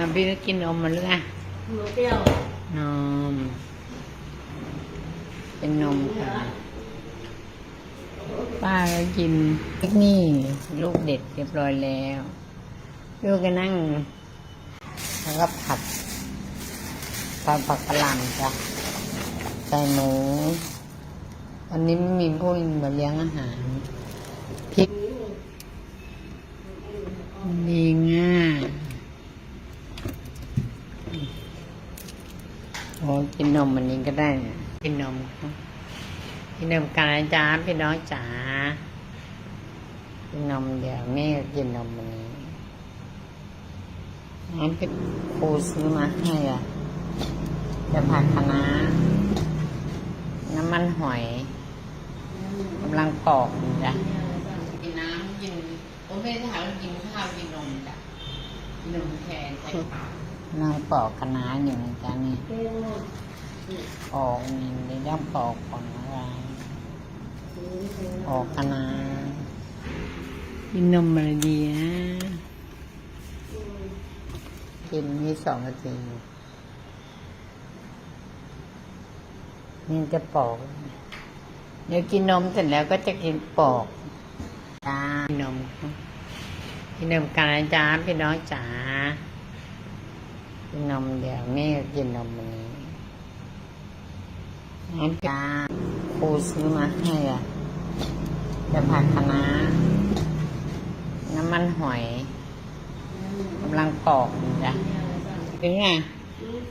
อ่าพี่ก็กินนมมาหรือไงหนูเปรี้ยวนม เป็นนมค่ะ ป้าก็กินนี่ลูกเด็ดเรียบร้อยแล้ว ลูกก็นั่ง แล้วก็ผัดปลาปักกะหล่ำจ้ะใส่หมู วันนี้ไม่มีผู้มาเลี้ยงอาหารพริกดีง่ายโอ้กินนมวันนี้ ก็ได้เนี่ยกินนมครับกินนมกันนะจ้าพี่น้องจ๋ากินนมเดี๋ยวแม่ก็กินนมวันนี้น้ำเป็นครูซื้อมาให้อะจะผัดคะน้าน้ำมันหอยกำลังปอกอยู่จ้ะกินน้ำกินผมไม่ได้ถามว่ากินข้าวกินนมจ้ะกินนมแทนใช่นางปอกคะน้าอยู่นะจ๊ะนี่ เปรี้ยวปอกนี่ในย่างปอกก่อนอะไรปอกคะน้ากินนมอะไรดีนะกินมีสองนาทีนี่จะปอก เดี๋ยวกินนมเสร็จแล้วก็จะกินปอกจ้ากินนมครับกินนมกันนะจ้าพี่น้องจ๋ากินนมเดี๋ยวแม่ก็กินนมวันนี้ น้ำจ้าครูซื้อมาให้อะจะผัดคะน้าน้ำมันหอยกำลังปอกอยู่จ้ะเป็นไง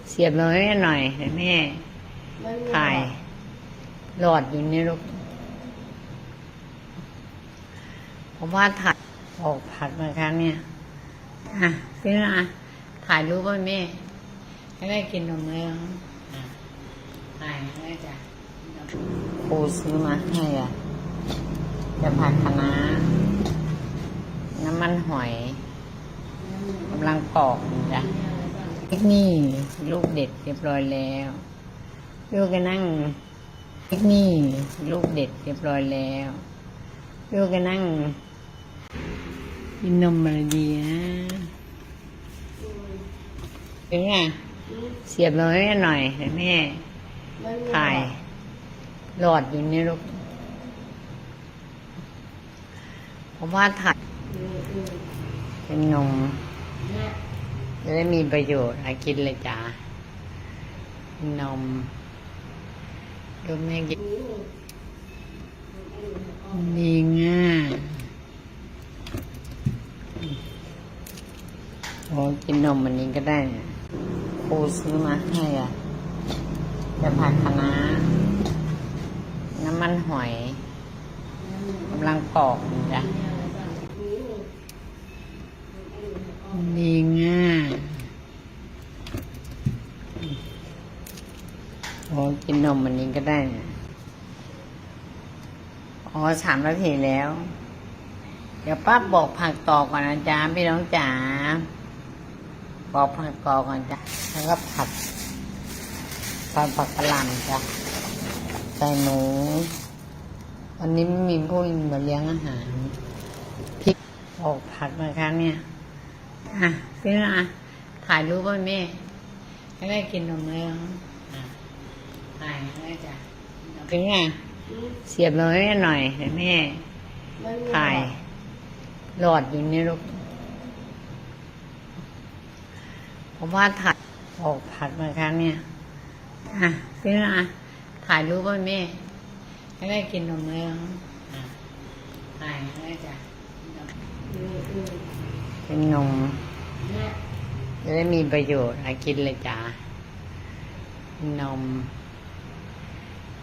เสียบเลยหน่อยเดี๋ยวแม่ถ่ายหลอดอยู่นี่ลูกผมว่าถ่ายออกผัดนะคะเนี่ย อะพี่นะถ่ายรูปไว้แม่ให้แม่กินนมเลย อะถ่ายให้แม่จ้ะครูซื้อมาให้อะ จะผัดคะน้าน้ำมันหอยกำลังปอกอยู่จ้ะนี่ลูกเด็ดเรียบร้อยแล้วลูกก็นั่งนี่ลูกเด็ดเรียบร้อยแล้วลูกก็นั่งกินนมอะไรดีนะเป็นไงเสียบเลยหน่อยแม่ ถ่ายหลอดอยู่นี่ลูกผมว่าถ่ายเป็นนมจะได้มีประโยชน์อากินเลยจ้านมดูแม่กินดีง่ายโอ้กินนมวันนี้ก็ได้ครูซื้อมาให้อะ จะผัดคะน้าน้ำมันหอยกำลังปอกอยู่จ้ะดีง่ายโอ้กินนมวันนี้ก็ได้เนี่ยอ๋อสามนาทีแล้ว เดี๋ยวป้าบอกผักต่อก่อนนะจ๊ะพี่น้องจ๋าบอกผักต่อก่อนจ้ะแล้วก็ผัด ปลาปักกะหล่ำจ้ะใส่หมูวันนี้ไม่มีผู้มาเลี้ยงอาหารพริกออกผัดนะคะเนี่ย อะพี่นะถ่ายรูปไว้แม่ให้แม่กินนมเลยอะถ่ายให้แม่จ้ะเป็นไงเสียบเลยหน่อยเดี๋ยวแม่ถ่ายหลอดอยู่นี่ลูกผมว่าถ่ายออกผัดนะคะเนี่ย อะพี่นะถ่ายรูปไว้แม่ให้แม่กินนมเลยอะถ่ายให้แม่จ้ะเป็นนมจะได้มีประโยชน์อากินเลยจ้านม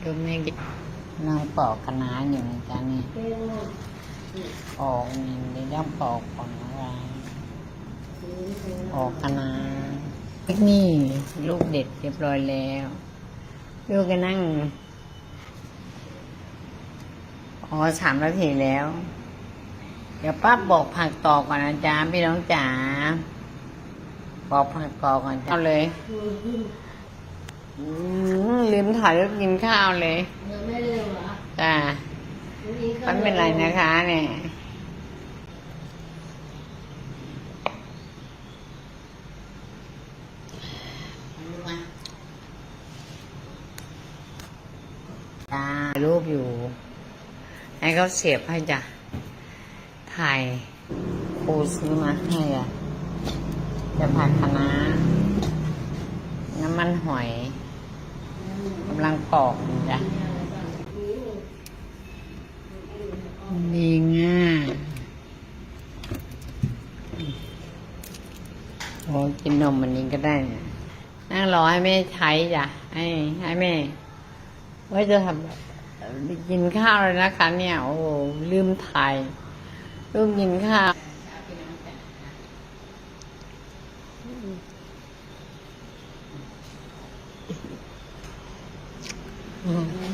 ดูแม่กินนางปอกคะนาอยู่นะจ๊ะนี่เปรี้ยวปอกนี่ในย่างปอกก่อนอะไรปอกคะ นี่ลูกเด็ดเรียบร้อยแล้วลูกก็นั่ง อ๋อสามนาทีแล้ว เดี๋ยวป้าบอกผักต่อก่อนนะจ๊ะพี่น้องจ๋าบอกผักต่อก่อนเอาเลยอืมลืมถ่ายรูปกินข้าวเลยจ้าไม่เป็นไรนะคะเนี่ย จ้ารูปอยู่ ให้เขาเสียบให้จ้ะ ถ่ายครูซื้อมาให้อะ จะผัดคะน้าน้ำมันหอยกำลังปอกอยู่จ้ะดีง่ายโอ้กินนมอันนี้ก็ได้เนี่ยนั่งรอให้แม่ใช้จ้ะ ให้ให้แม่ ว่าจะทำกินข้าวเลยนะคะ เนี่ย โอ้โหลืมถ่ายลืมกินข้าว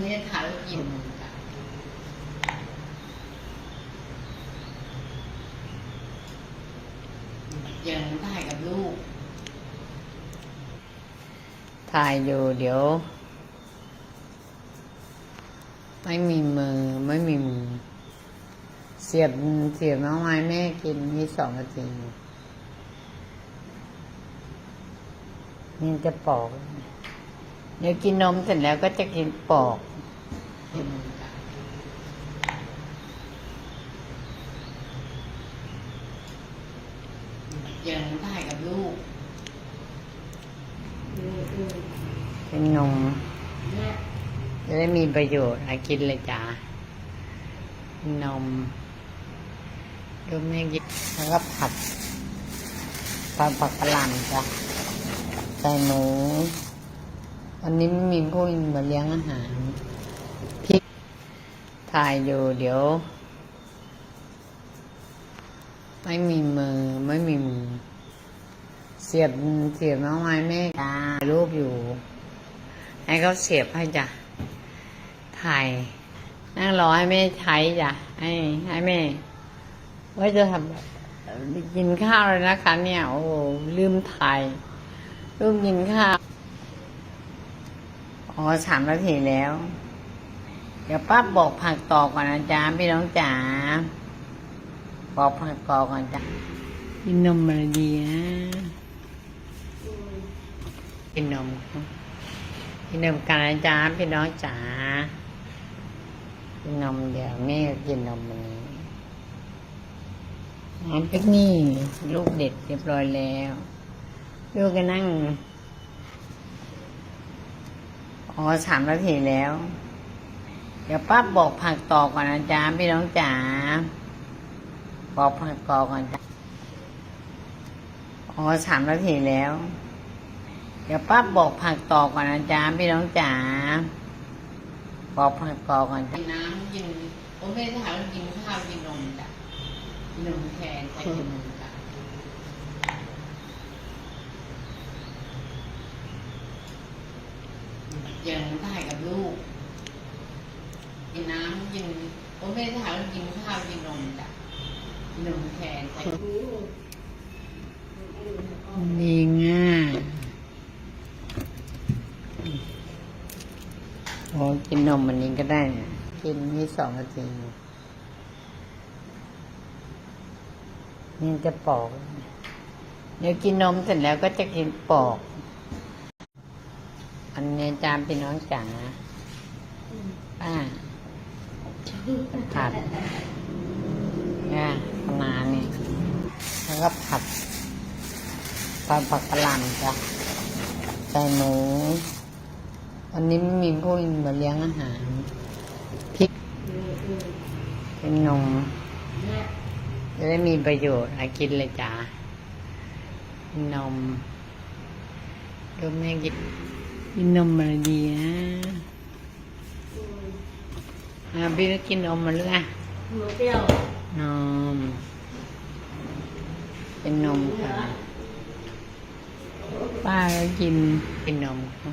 ไม่ได้ถ่ายแล้วกินยังถ่ายกับลูก ถ่ายอยู่เดี๋ยว ไม่มีมือไม่มีมือ เสียบเสียบน้องไม้แม่กินมีสองนาทีนี่จะปอก เดี๋ยวกินนมเสร็จแล้วก็จะกินปอกยังได้กับลูกเป็นนม จะได้มีประโยชน์อากินเลยจ้านมดูแม่กินแล้วก็ผัดปลาปักกะหล่ำจ้ะใส่หมูวันนี้ไม่มีผู้มาเลี้ยงอาหารพริกถ่ายอยู่เดี๋ยว ไม่มีมือไม่มีมือ เสียบเสียบน้องไม้แม่จ้ารูปอยู่ ให้เขาเสียบให้จ้ะ ถ่นั่งรอให้แม่ใช้จ้ะให้ให้แม่ว่าจะทำกินข้าวเลยนะคะ เนี่ย โอ้ลืมถ่ายลืมกินข้าวอ๋อสามนาทีแล้ว เดี๋ยวป้าบอกผักต่อก่อนนะจ๊ะพี่น้องจ๋าบอกผักต่อก่อนจ้ะกินนมอะไรดีนะกินนมกินนมกันนะจ๊ะพี่น้องจ๋า กินนมเดี๋ยวแม่ก็กินนมวันนี้น้ำพริกนี่ลูกเด็ดเรียบร้อยแล้ว ลูกก็นั่ง อ๋อสามนาทีแล้ว เดี๋ยวป้าบอกผักต่อก่อนนะจ๊ะพี่น้องจ๋าบอกผักต่อก่อนจ้ะอ๋อสามนาทีแล้ว เดี๋ยวป้าบอกผักต่อก่อนนะจ๊ะพี่น้องจ๋า บอกผักต่อก่อนจ้ะน้ำกินผมไม่ได้ถามว่ากินข้าวกินนมจ้ะกินนมแทนใส่กินนมจ้ะยังได้กับลูก กินน้ำกินผมไม่ได้ถามว่ากินข้าวกินนมจ้ะกินนมแทนใส่ดีง่าย โอ้กินนมอันนี้ก็ได้เนี่ยกินมีสองนาทีนี่จะปอก เดี๋ยวกินนมเสร็จแล้วก็จะกินปอก อันนี้จามพี่น้องจ๋าป้าผัดเนี่ยขนาเนี่แล้วก็ผัดปลาปักกะหล่ำจ้ะใส่หมู วันนี้ไม่มีผู้มาเลี้ยงอาหารพริกเป็นนมจะได้มีประโยชน์อากินเลยจ้านมดูแม่กินกินนมอะไรดีนะอ่าพี่ก็กินนมมาหรือไงนูเปรี้ยวนม เป็นนมค่ะ ป้าก็กินกินนมครั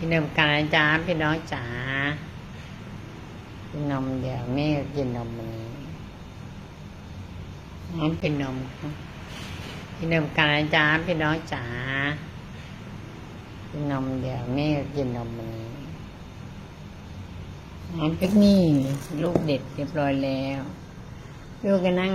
บกินมกันจ๊ะพี่น้องจ๋ากินนมเดี๋ยวแม่ก็กินนมวันนี้น้ำเป็นนมครับกินมกันจ๊ะพี่น้องจ๋ากินนมเดี๋ยวแม่ก็กินนมวันนี้น้ำพริกนี่ลูกเด็ดเรียบร้อยแล้วลูกก็นั่ง